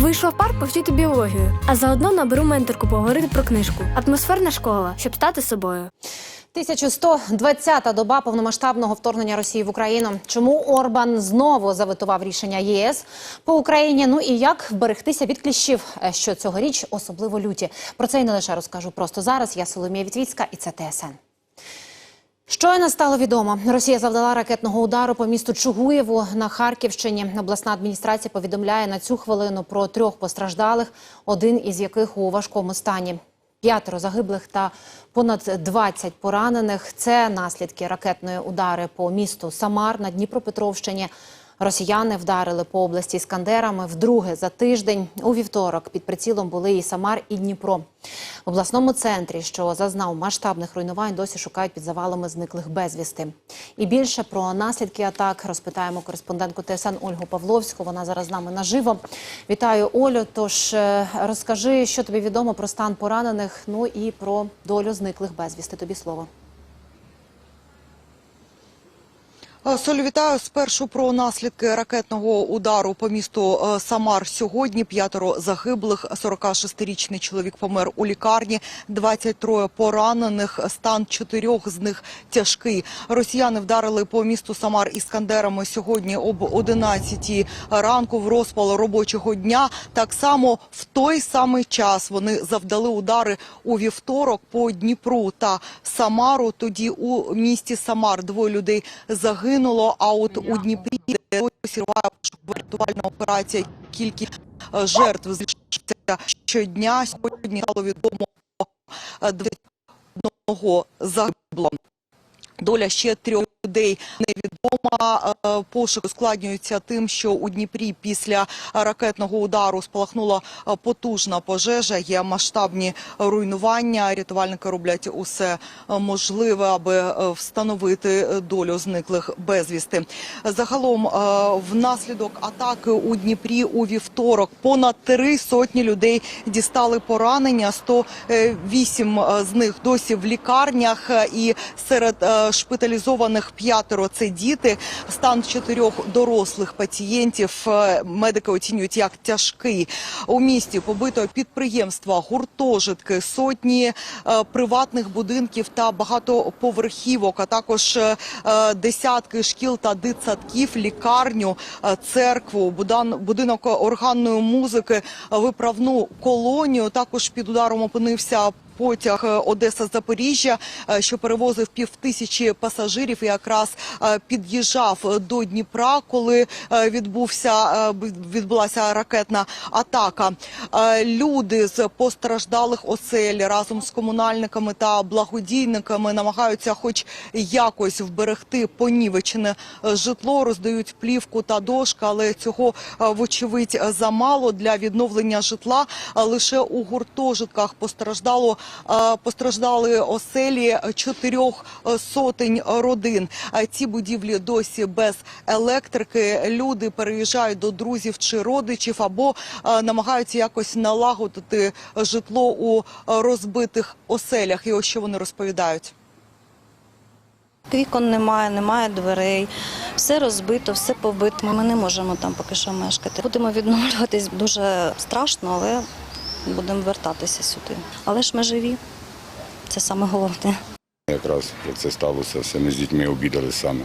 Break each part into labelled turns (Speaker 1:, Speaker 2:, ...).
Speaker 1: Вийшла в парк повчити біологію, а заодно наберу менторку поговорити про книжку. Атмосферна школа, щоб стати собою.
Speaker 2: 1120-та доба повномасштабного вторгнення Росії в Україну. Чому Орбан знову заветував рішення ЄС по Україні? Ну і як вберегтися від кліщів, що цьогоріч особливо люті. Про це і не лише розкажу просто зараз. Я Соломія Вітвіцька і це ТСН. Щойно стало відомо, Росія завдала ракетного удару по місту Чугуєву на Харківщині. Обласна адміністрація повідомляє на цю хвилину про трьох постраждалих, один із яких у важкому стані. П'ятеро загиблих та понад 20 поранених. Це наслідки ракетної удари по місту Самар на Дніпропетровщині. Росіяни вдарили по області іскандерами вдруге за тиждень. У вівторок під прицілом були і Самар, і Дніпро. В обласному центрі, що зазнав масштабних руйнувань, досі шукають під завалами зниклих безвісти. І більше про наслідки атак розпитаємо кореспондентку ТСН Ольгу Павловську. Вона зараз з нами наживо. Вітаю, Олю. Тож е, розкажи, що тобі відомо про стан поранених, ну і про долю зниклих безвісти. Тобі слово.
Speaker 3: Е, Солю, вітаю. Спершу про наслідки ракетного удару по місту е, Самар. Сьогодні п'ятеро загиблих, 46-річний чоловік помер у лікарні, 23 поранених, стан чотирьох з них тяжкий. Росіяни вдарили по місту Самар іскандерами сьогодні об 11 ранку в розпал робочого дня. Так само в той самий час вони завдали удари у вівторок по Дніпру та Самару. Тоді у місті Самар двоє людей загинуло. А от у Дніпрі де досі рятувальна операція. Кількість е, жертв збільшується щодня. Сьогодні стало відомо е, 21 загибло. Доля ще трьох людей невідома. Е, Пошук ускладнюється тим, що у Дніпрі після ракетного удару спалахнула е, потужна пожежа. Є масштабні руйнування. Рятувальники роблять усе е, можливе, аби встановити долю зниклих безвісти. Загалом, внаслідок атаки у Дніпрі у вівторок понад три сотні людей дістали поранення. 108 е, з них досі в лікарнях. І серед е, шпиталізованих п'ятеро це діти. Стан чотирьох дорослих пацієнтів е, медики оцінюють як тяжкий. У місті побито підприємства, гуртожитки, сотні е, приватних будинків та багатоповерхівок, а також е, десятки шкіл та дитсадків, лікарню, церкву, будинок органної музики, виправну колонію. Також під ударом опинився потяг е, Одеса-Запоріжжя, е, що перевозив півтисячі пасажирів і якраз е, під'їжджав до Дніпра, коли відбувся відбулася ракетна атака. Люди з постраждалих осель разом з комунальниками та благодійниками намагаються, хоч якось вберегти понівечене житло, роздають плівку та дошки, але цього вочевидь замало для відновлення житла. Лише у гуртожитках постраждало постраждали оселі чотирьох сотень родин. Ці будівлі досі без електрики. Люди переїжджають до друзів чи родичів або намагаються якось налагодити житло у розбитих оселях. І ось що вони розповідають.
Speaker 4: Вікон немає, немає дверей, все розбито, все побито. Ми не можемо там поки що мешкати. Будемо відновлюватись дуже страшно, але будемо вертатися сюди. Але ж ми живі. Це саме головне.
Speaker 5: Якраз як це сталося, все ми з дітьми обідали саме.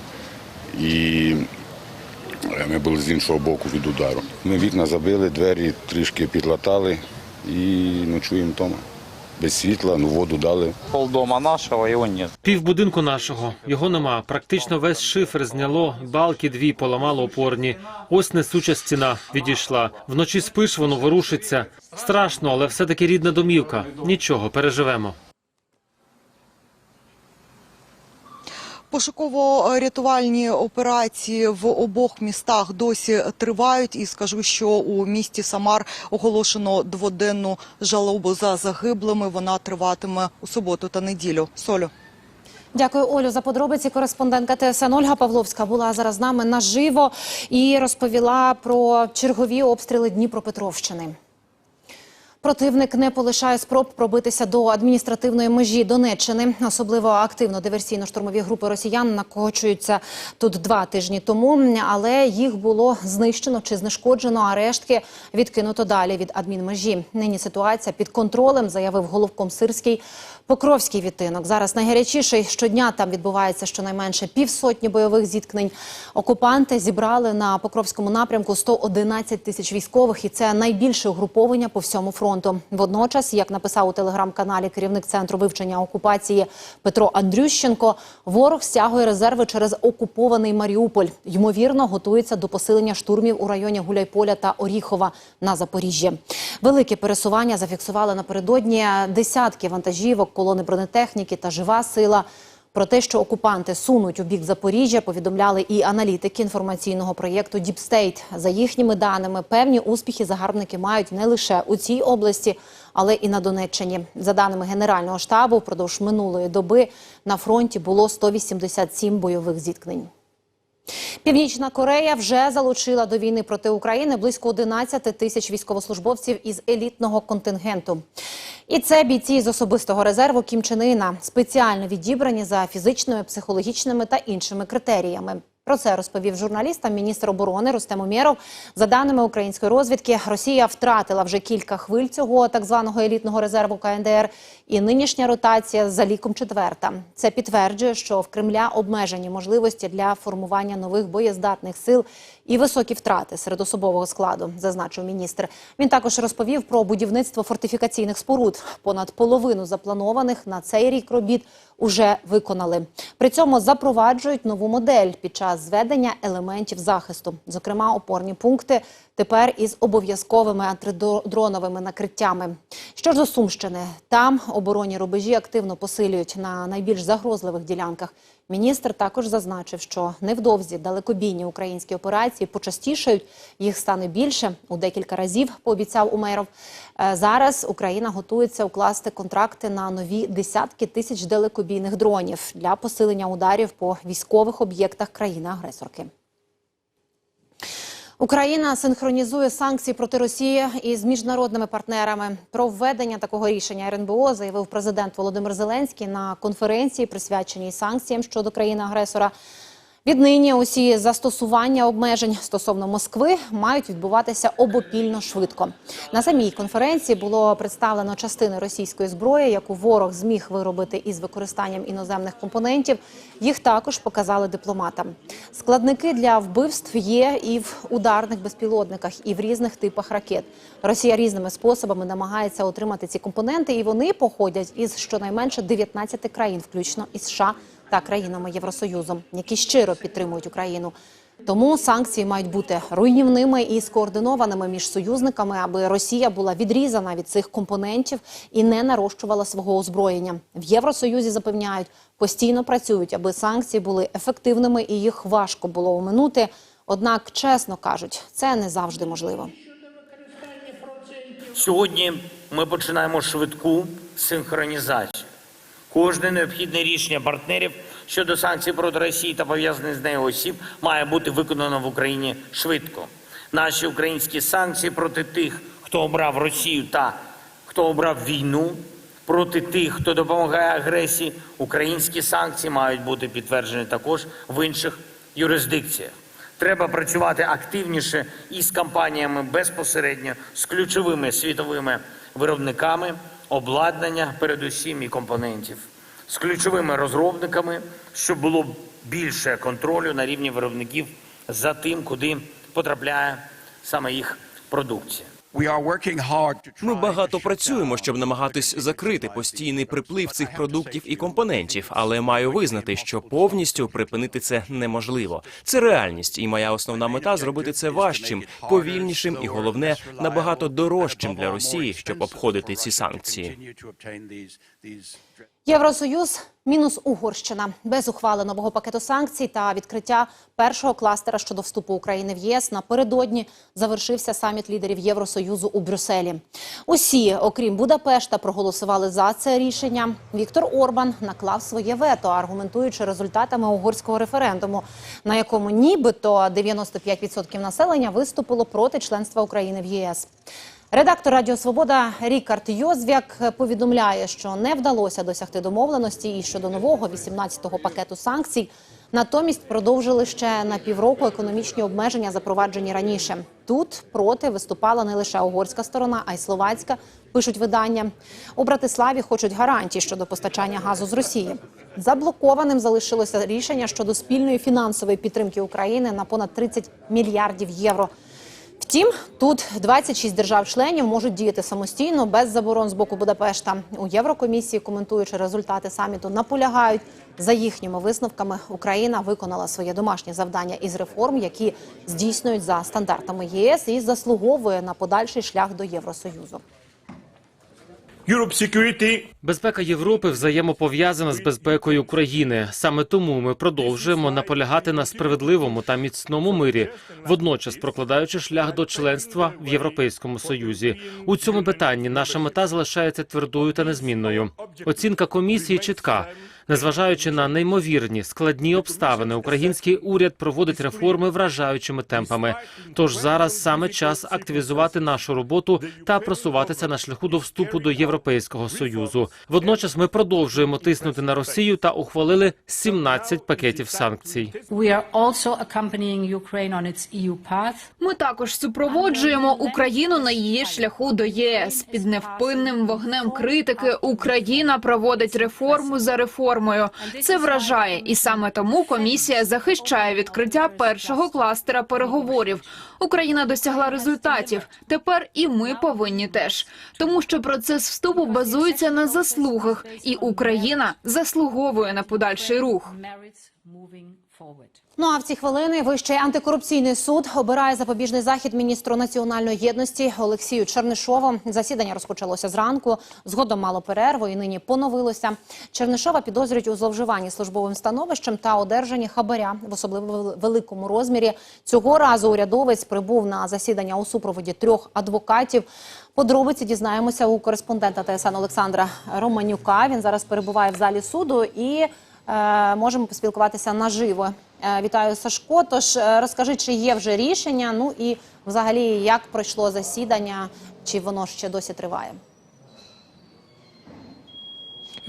Speaker 5: І е, ми були з іншого боку від удару. Ми вікна забили, двері трішки підлатали і ночуємо вдома. Без світла, ну воду дали.
Speaker 6: Полдома нашого, його ні.
Speaker 7: Пів будинку нашого його нема. Практично весь шифер зняло, балки дві поламало опорні. Ось несуча стіна відійшла. Вночі спиш, воно ворушиться. Страшно, але все таки рідна домівка. Нічого, переживемо.
Speaker 3: Пошуково-рятувальні операції в обох містах досі тривають. І скажу, що у місті Самар оголошено дводенну жалобу за загиблими. Вона триватиме у суботу та неділю. Солю.
Speaker 2: Дякую, Олю, за подробиці. Кореспондентка ТСН Ольга Павловська була зараз з нами наживо і розповіла про чергові обстріли Дніпропетровщини. Противник не полишає спроб пробитися до адміністративної межі Донеччини. Особливо активно диверсійно-штурмові групи росіян накочуються тут два тижні тому, але їх було знищено чи знешкоджено, а рештки відкинуто далі від адмінмежі. Нині ситуація під контролем, заявив головком Сирський. Покровський відтинок зараз найгарячіший. Щодня там відбувається щонайменше півсотні бойових зіткнень. Окупанти зібрали на Покровському напрямку 111 тисяч військових, і це найбільше угруповання по всьому фронту. Водночас, як написав у телеграм-каналі керівник центру вивчення окупації Петро Андрющенко, ворог стягує резерви через окупований Маріуполь. Ймовірно, готується до посилення штурмів у районі Гуляйполя та Оріхова на Запоріжжі. Велике пересування зафіксували напередодні десятки вантажівок, колони бронетехніки та жива сила. Про те, що окупанти сунуть у бік Запоріжжя, повідомляли і аналітики інформаційного проєкту State. За їхніми даними, певні успіхи загарбники мають не лише у цій області, але і на Донеччині. За даними Генерального штабу, впродовж минулої доби на фронті було 187 бойових зіткнень. Північна Корея вже залучила до війни проти України близько 11 тисяч військовослужбовців із елітного контингенту. І це бійці з особистого резерву Кім Чен Ына, спеціально відібрані за фізичними, психологічними та іншими критеріями. Про це розповів журналістам міністр оборони Рустем Умєров. За даними української розвідки, Росія втратила вже кілька хвиль цього так званого елітного резерву КНДР. І нинішня ротація за ліком четверта. Це підтверджує, що в Кремля обмежені можливості для формування нових боєздатних сил і високі втрати серед особового складу, зазначив міністр. Він також розповів про будівництво фортифікаційних споруд. Понад половину запланованих на цей рік робіт уже виконали. При цьому запроваджують нову модель під час зведення елементів захисту, зокрема опорні пункти. Тепер із обов'язковими антидроновими накриттями. Що ж до Сумщини, там оборонні рубежі активно посилюють на найбільш загрозливих ділянках. Міністр також зазначив, що невдовзі далекобійні українські операції почастішають, їх стане більше у декілька разів. Пообіцяв Умеров. Е, Зараз Україна готується укласти контракти на нові десятки тисяч далекобійних дронів для посилення ударів по військових об'єктах країни-агресорки. Україна синхронізує санкції проти Росії із міжнародними партнерами. Про введення такого рішення РНБО заявив президент Володимир Зеленський на конференції, присвяченій санкціям щодо країни-агресора. Віднині усі застосування обмежень стосовно Москви мають відбуватися обопільно швидко. На самій конференції було представлено частини російської зброї, яку ворог зміг виробити із використанням іноземних компонентів. Їх також показали дипломатам. Складники для вбивств є і в ударних безпілотниках, і в різних типах ракет. Росія різними способами намагається отримати ці компоненти, і вони походять із щонайменше 19 країн, включно із США та країнами Євросоюзу, які щиро підтримують Україну. Тому санкції мають бути руйнівними і скоординованими між союзниками, аби Росія була відрізана від цих компонентів і не нарощувала свого озброєння. В Євросоюзі запевняють, постійно працюють, аби санкції були ефективними і їх важко було оминути. Однак, чесно кажуть, це не завжди можливо.
Speaker 8: Сьогодні ми починаємо швидку синхронізацію. Кожне необхідне рішення партнерів щодо санкцій проти Росії та пов'язаних з нею осіб має бути виконано в Україні швидко. Наші українські санкції проти тих, хто обрав Росію та хто обрав війну, проти тих, хто допомагає агресії, українські санкції мають бути підтверджені також в інших юрисдикціях. Треба працювати активніше із компаніями безпосередньо з ключовими світовими виробниками обладнання, передусім і компонентів, з ключовими розробниками, щоб було більше контролю на рівні виробників за тим, куди потрапляє саме їх продукція.
Speaker 9: Ми багато працюємо, щоб намагатись закрити постійний приплив цих продуктів і компонентів, але маю визнати, що повністю припинити це неможливо. Це реальність, і моя основна мета зробити це важчим, повільнішим і головне набагато дорожчим для Росії, щоб обходити ці санкції.
Speaker 2: Євросоюз мінус Угорщина без ухвали нового пакету санкцій та відкриття першого кластера щодо вступу України в ЄС напередодні завершився саміт лідерів Євросоюзу у Брюсселі. Усі, окрім Будапешта, проголосували за це рішення. Віктор Орбан наклав своє вето, аргументуючи результатами угорського референдуму, на якому нібито 95% населення виступило проти членства України в ЄС. Редактор Радіо Свобода Рікард Йозвяк повідомляє, що не вдалося досягти домовленості і щодо нового 18-го пакету санкцій. Натомість продовжили ще на півроку економічні обмеження, запроваджені раніше. Тут проти виступала не лише угорська сторона, а й словацька. Пишуть видання. У Братиславі хочуть гарантій щодо постачання газу з Росії. Заблокованим залишилося рішення щодо спільної фінансової підтримки України на понад 30 мільярдів євро. Втім, тут 26 держав-членів можуть діяти самостійно без заборон з боку Будапешта. У Єврокомісії, коментуючи результати саміту, наполягають за їхніми висновками. Україна виконала своє домашнє завдання із реформ, які здійснюють за стандартами ЄС і заслуговує на подальший шлях до Євросоюзу.
Speaker 7: Безпека Європи взаємопов'язана з безпекою України. Саме тому ми продовжуємо наполягати на справедливому та міцному мирі, водночас прокладаючи шлях до членства в Європейському Союзі. У цьому питанні наша мета залишається твердою та незмінною. Оцінка комісії чітка. Незважаючи на неймовірні складні обставини, український уряд проводить реформи вражаючими темпами. Тож зараз саме час активізувати нашу роботу та просуватися на шляху до вступу до Європейського союзу. Водночас ми продовжуємо тиснути на Росію та ухвалили 17 пакетів санкцій.
Speaker 10: Path.
Speaker 11: Ми також супроводжуємо Україну на її шляху до ЄС. Під невпинним вогнем критики Україна проводить реформу за реформою. Це вражає, і саме тому комісія захищає відкриття першого кластера переговорів. Україна досягла результатів. Тепер і ми повинні теж, тому що процес вступу базується на заслугах, і Україна заслуговує на подальший рух.
Speaker 2: Ну а в ці хвилини Вищий антикорупційний суд обирає запобіжний захід міністру національної єдності Олексію Чернишову. Засідання розпочалося зранку. Згодом мало перерву і нині поновилося. Чернишова підозрюють у зловживанні службовим становищем та одержанні хабаря в особливо великому розмірі. Цього разу урядовець прибув на засідання у супроводі трьох адвокатів. Подробиці дізнаємося у кореспондента ТСН Олександра Романюка. Він зараз перебуває в залі суду і можемо поспілкуватися наживо. Е, Вітаю Сашко. Тож е, розкажи, чи є вже рішення? Ну і взагалі як пройшло засідання, чи воно ще досі триває?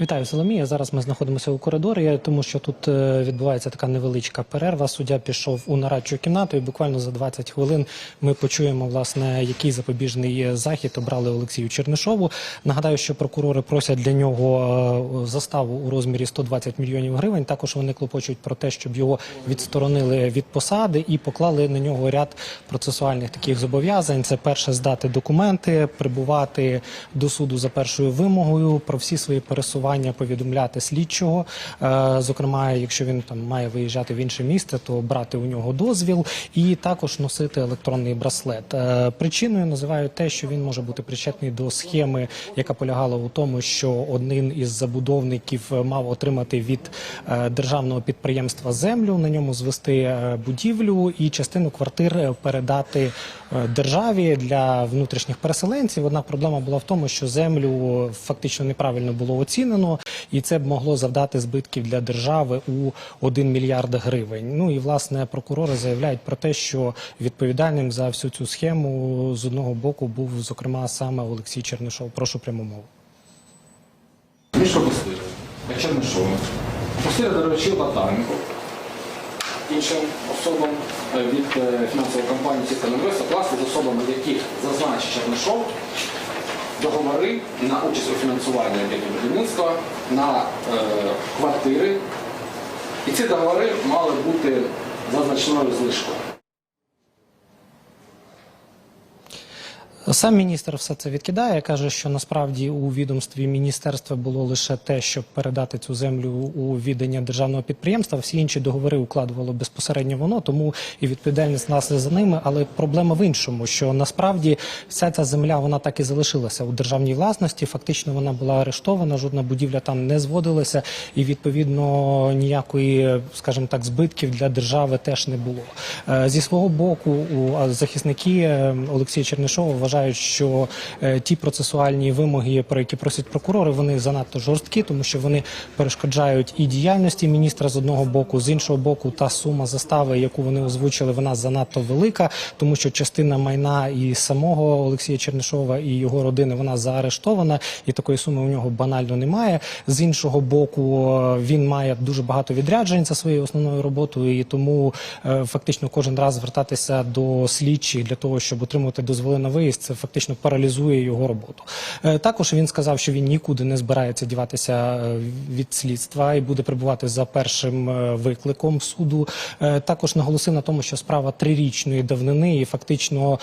Speaker 12: Вітаю, Соломія. Зараз ми знаходимося у коридорі, тому що тут е, відбувається така невеличка перерва. Суддя пішов у нарадчу кімнату, і буквально за 20 хвилин ми почуємо, власне, який запобіжний захід обрали Олексію Чернишову. Нагадаю, що прокурори просять для нього е, заставу у розмірі 120 мільйонів гривень. Також вони клопочуть про те, щоб його відсторонили від посади і поклали на нього ряд процесуальних таких зобов'язань. Це перше здати документи, прибувати до суду за першою вимогою, про всі свої пересування повідомляти слідчого. Е, Зокрема, якщо він там має виїжджати в інше місце, то брати у нього дозвіл і також носити електронний браслет. Е, Причиною називають те, що він може бути причетний до схеми, яка полягала у тому, що один із забудовників е, мав отримати від державного підприємства землю, на ньому звести будівлю і частину квартир передати державі для внутрішніх переселенців. Однак проблема була в тому, що землю фактично неправильно було оцінено, і це б могло завдати збитків для держави у 1 мільярд гривень. Ну і власне прокурори заявляють про те, що відповідальним за всю цю схему з одного боку був зокрема саме Олексій Чернишов. Прошу пряму мову.
Speaker 13: Ми що пустили? А Чернишова? Пустили, до речі, Латаренко. Іншим особам е, від е, фінансової компанії «Сіста Інвест» з особами, яких зазначить Чернишов, договори на участь у фінансуванні об'єктів будівництва, на е, квартири. І ці договори мали бути за значною знижкою.
Speaker 12: Сам міністр все це відкидає. каже, що насправді у відомстві міністерства було лише те, щоб передати цю землю у віддання державного підприємства. Всі інші договори укладувало безпосередньо воно, тому і відповідальність нас за ними. Але проблема в іншому, що насправді вся ця земля вона так і залишилася у державній власності. Фактично вона була арештована, жодна будівля там не зводилася, і відповідно ніякої, скажімо так, збитків для держави теж не було. Е, Зі свого боку, захисники е, Олексія Чернишова вважають. Вважають, що е, ті процесуальні вимоги, про які просять прокурори, вони занадто жорсткі, тому що вони перешкоджають і діяльності міністра з одного боку, з іншого боку, та сума застави, яку вони озвучили, вона занадто велика, тому що частина майна і самого Олексія Чернишова і його родини вона заарештована, і такої суми у нього банально немає. З іншого боку, він має дуже багато відряджень за своєю основною роботою, і тому е, фактично кожен раз звертатися до слідчих для того, щоб отримати дозволи на виїзд, це фактично паралізує його роботу. Е, Також він сказав, що він нікуди не збирається діватися е, від слідства і буде прибувати за першим е, викликом суду. Також наголосив на тому, що справа трирічної давнини і фактично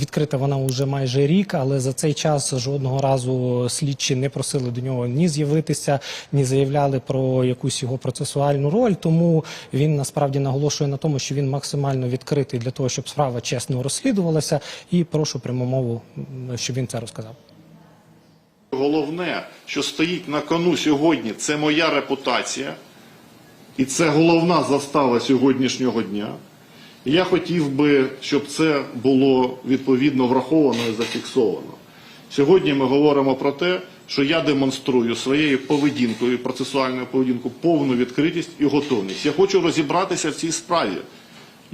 Speaker 12: відкрита вона вже майже рік, але за цей час жодного разу слідчі не просили до нього ні з'явитися, ні заявляли про якусь його процесуальну роль. Тому він насправді наголошує на тому, що він максимально відкритий для того, щоб справа чесно розслідувалася. І прошу пряму мову, щоб він це розказав.
Speaker 14: Головне, що стоїть на кону сьогодні, це моя репутація. І це головна застава сьогоднішнього дня. Я хотів би, щоб це було відповідно враховано і зафіксовано. Сьогодні ми говоримо про те, що я демонструю своєю поведінкою, процесуальною поведінкою повну відкритість і готовність. Я хочу розібратися в цій справі.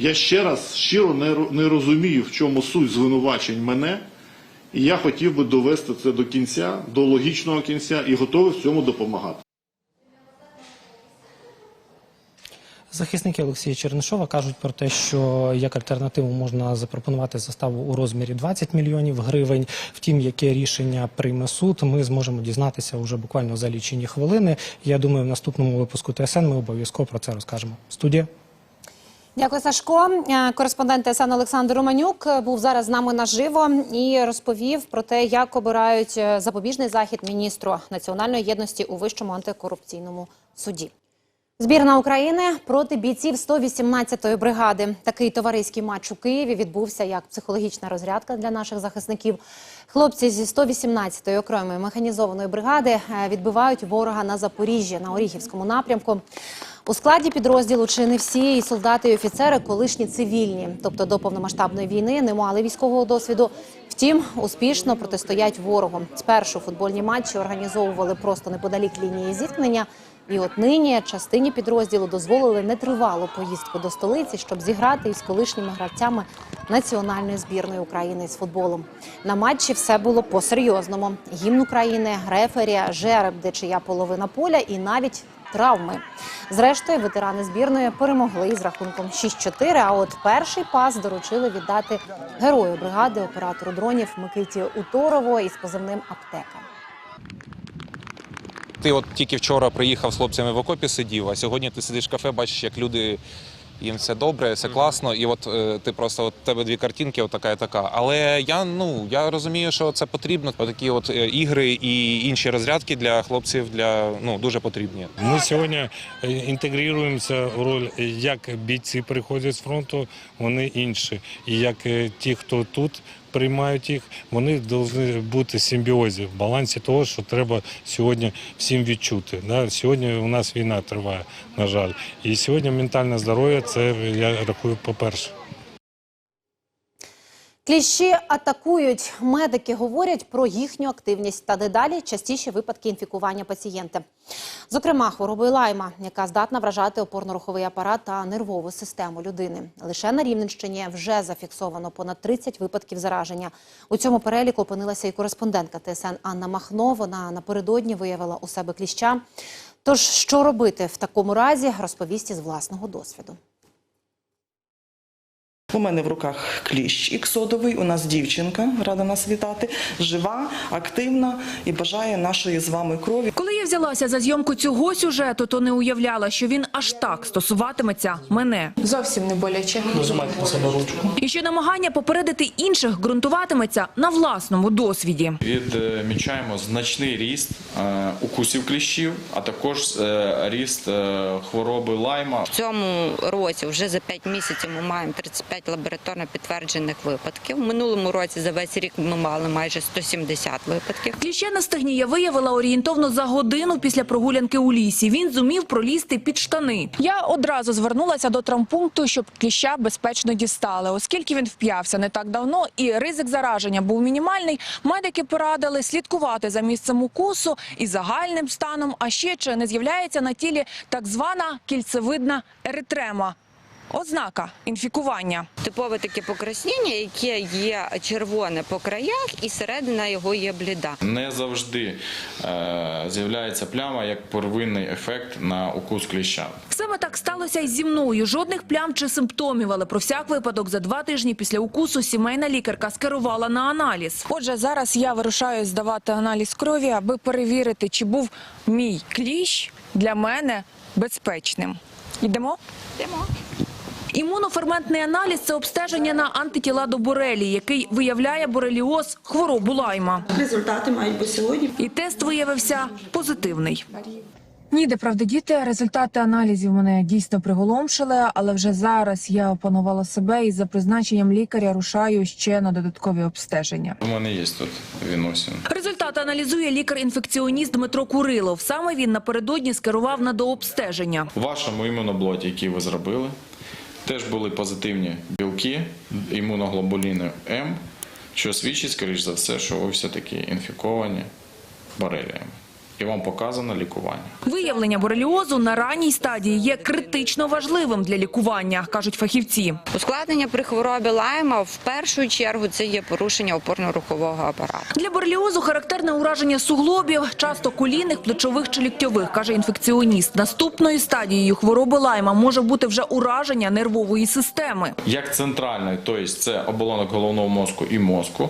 Speaker 14: Я ще раз щиро не, розумію, в чому суть звинувачень мене, і я хотів би довести це до кінця, до логічного кінця, і готовий в цьому допомагати.
Speaker 12: Захисники Олексія Чернишова кажуть про те, що як альтернативу можна запропонувати заставу у розмірі 20 мільйонів гривень. Втім, яке рішення прийме суд, ми зможемо дізнатися вже буквально за лічені хвилини. Я думаю, в наступному випуску ТСН ми обов'язково про це розкажемо. Студія.
Speaker 2: Дякую, Сашко. Е, Кореспондент ТСН Олександр Романюк е, був зараз з нами наживо і розповів про те, як обирають е, запобіжний захід міністру національної єдності у вищому антикорупційному суді. Збірна України проти бійців 118-ї бригади. Такий товариський матч у Києві відбувся як психологічна розрядка для наших захисників. Хлопці зі 118-ї окремої механізованої бригади відбивають ворога на Запоріжжі на Оріхівському напрямку. У складі підрозділу чи не всі і солдати і офіцери колишні цивільні, тобто до повномасштабної війни не мали військового досвіду. Втім, успішно протистоять ворогу. Спершу футбольні матчі організовували просто неподалік лінії зіткнення. І от нині частині підрозділу дозволили нетривалу поїздку до столиці, щоб зіграти із колишніми гравцями національної збірної України з футболом. На матчі все було по-серйозному. Гімн України, рефері, жереб, де чия половина поля, і навіть травми. Зрештою, ветерани збірної перемогли з рахунком 6-4, А от перший пас доручили віддати герою бригади оператору дронів Микиті Уторову із позивним аптека.
Speaker 15: Ти от тільки вчора приїхав з хлопцями в окопі сидів, а сьогодні ти сидиш в кафе, бачиш, як люди. Їм все добре, все класно, і от е, ти просто от тебе дві картинки, от така і така. Але я ну я розумію, що це потрібно. Отакі от е, ігри і інші розрядки для хлопців для ну дуже потрібні.
Speaker 16: Ми сьогодні е, інтегруємося в роль, як бійці приходять з фронту, вони інші. І як ті, хто тут приймають їх, вони повинні бути в симбіозі, в балансі того, що треба сьогодні всім відчути. Да? Сьогодні у нас війна триває, на жаль. І сьогодні ментальне здоров'я це я рахую по-перше.
Speaker 2: Кліщі атакують. Медики говорять про їхню активність та дедалі частіші випадки інфікування пацієнта. Зокрема, хворобою лайма, яка здатна вражати опорно-руховий апарат та нервову систему людини. Лише на Рівненщині вже зафіксовано понад 30 випадків зараження. У цьому переліку опинилася і кореспондентка ТСН Анна Махно. Вона напередодні виявила у себе кліща. Тож, що робити в такому разі, розповість із власного досвіду.
Speaker 17: У мене в руках кліщ іксодовий. У нас дівчинка, рада нас вітати, жива, активна і бажає нашої з вами крові.
Speaker 18: Коли я взялася за зйомку цього сюжету, то не уявляла, що він аж так стосуватиметься мене.
Speaker 10: Зовсім не боляче.
Speaker 16: Нажимайте на себе ручку.
Speaker 18: І що намагання попередити інших ґрунтуватиметься на власному досвіді.
Speaker 19: Відмічаємо значний ріст е, укусів кліщів, а також е, ріст е, хвороби лайма.
Speaker 20: В цьому році вже за 5 місяців ми маємо 35 125 лабораторно підтверджених випадків. Минулому році за весь рік ми мали майже 170 випадків.
Speaker 18: Кліща на стегні я виявила орієнтовно за годину після прогулянки у лісі. Він зумів пролізти під штани. Я одразу звернулася до травмпункту, щоб кліща безпечно дістали. Оскільки він вп'явся не так давно і ризик зараження був мінімальний, медики порадили слідкувати за місцем укусу і загальним станом, а ще чи не з'являється на тілі так звана кільцевидна еритрема. Ознака інфікування.
Speaker 20: Типове таке покраснення, яке є червоне по краях, і середина його є бліда.
Speaker 19: Не завжди е, з'являється пляма як первинний ефект на укус кліща.
Speaker 18: Саме так сталося і зі мною. Жодних плям чи симптомів, але про всяк випадок за два тижні після укусу сімейна лікарка скерувала на аналіз. Отже, зараз я вирушаю здавати аналіз крові, аби перевірити, чи був мій кліщ для мене безпечним. Йдемо?
Speaker 20: Йдемо.
Speaker 18: Імуноферментний аналіз – це обстеження на антитіла до борелії, який виявляє бореліоз – хворобу лайма.
Speaker 21: Результати мають бути сьогодні.
Speaker 18: І тест виявився позитивний. Ні, де правда, діти, результати аналізів мене дійсно приголомшили, але вже зараз я опанувала себе і за призначенням лікаря рушаю ще на додаткові обстеження.
Speaker 19: У мене є тут віносін.
Speaker 18: Результати аналізує лікар-інфекціоніст Дмитро Курилов. Саме він напередодні скерував на дообстеження.
Speaker 19: У вашому імуноблоті, який ви зробили, теж були позитивні білки, імуноглобуліни М, що свідчить, скоріш за все, що ви все-таки інфіковані бореліями. І вам показано лікування.
Speaker 18: Виявлення бореліозу на ранній стадії є критично важливим для лікування, кажуть фахівці.
Speaker 20: Ускладнення при хворобі лайма в першу чергу це є порушення опорно-рухового апарату.
Speaker 18: Для бореліозу характерне ураження суглобів, часто колінних, плечових чи ліктьових, каже інфекціоніст. Наступною стадією хвороби лайма може бути вже ураження нервової системи.
Speaker 19: Як центральної, тобто це оболонок головного мозку і мозку,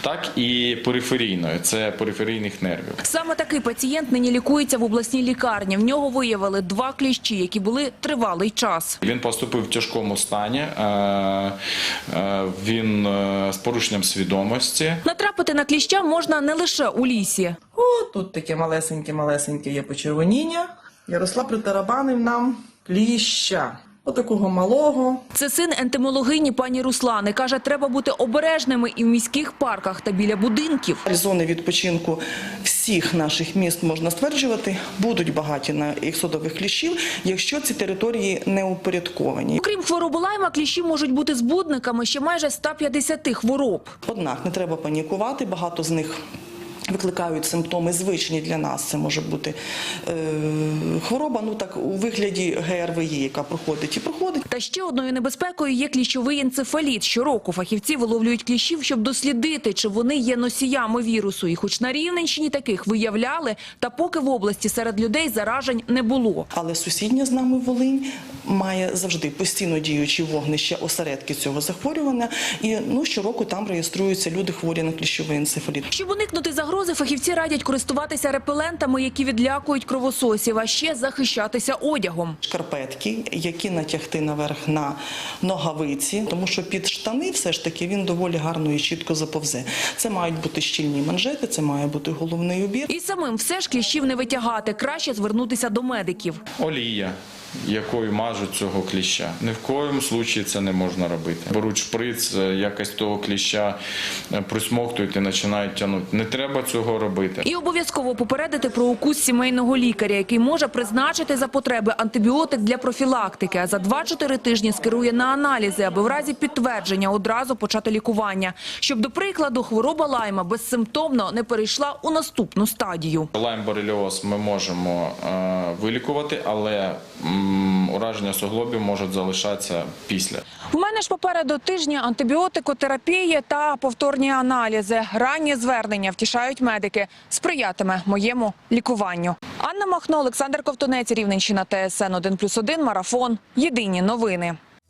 Speaker 19: так і периферійної, це периферійних нервів.
Speaker 18: Саме такий пацієнт нині лікується в обласній лікарні. В нього виявили два кліщі, які були тривалий час.
Speaker 19: Він поступив в тяжкому стані, е, е, він е, з порушенням свідомості.
Speaker 18: Натрапити на кліща можна не лише у лісі.
Speaker 21: О, тут таке малесеньке-малесеньке є почервоніння. Ярослав притарабанив нам кліща. Отакого малого.
Speaker 18: Це син ентомологині пані Руслани. Каже, треба бути обережними і в міських парках та біля будинків.
Speaker 17: Зони відпочинку всіх наших міст можна стверджувати, будуть багаті на іксодових кліщів, якщо ці території не упорядковані.
Speaker 18: Окрім хвороби лайма, кліщі можуть бути збудниками ще майже 150 хвороб.
Speaker 17: Однак не треба панікувати, багато з них. Викликають симптоми звичні для нас. Це може бути е, хвороба, ну так у вигляді ГРВІ, яка проходить і проходить.
Speaker 18: Та ще одною небезпекою є кліщовий енцефаліт. Щороку фахівці виловлюють кліщів, щоб дослідити, чи вони є носіями вірусу. І хоч на Рівненщині таких виявляли, та поки в області серед людей заражень не було.
Speaker 17: Але сусідня з нами Волинь має завжди постійно діючі вогнища осередки цього захворювання. І ну щороку там реєструються люди хворі на кліщовий енцефаліт.
Speaker 18: Щоб уникнути загрози, фахівці радять користуватися репелентами, які відлякують кровососів, а ще захищатися одягом.
Speaker 17: Шкарпетки, які натягти наверх на ногавиці, тому що під штани все ж таки він доволі гарно і чітко заповзе. Це мають бути щільні манжети, це має бути головний убір.
Speaker 18: І самим все ж кліщів не витягати. Краще звернутися до медиків.
Speaker 19: Олія, якою мажуть цього кліща. Ні в коєму случаї це не можна робити. Беруть шприц, е, якось того кліща е, присмоктують і починають тягнути. Не треба цього робити.
Speaker 18: І обов'язково попередити про укус сімейного лікаря, який може призначити за потреби антибіотик для профілактики, а за 2-4 тижні скерує на аналізи, аби в разі підтвердження одразу почати лікування. Щоб, до прикладу, хвороба лайма безсимптомно не перейшла у наступну стадію.
Speaker 19: Лайм-бореліоз ми можемо е, вилікувати, але ураження суглобів можуть залишатися після.
Speaker 18: У мене ж попереду тижні антибіотикотерапії та повторні аналізи. Ранні звернення втішають медики. Сприятиме моєму лікуванню. Анна Махно, Олександр Ковтунець, Рівненщина, ТСН 1+,1, Марафон. Єдині новини.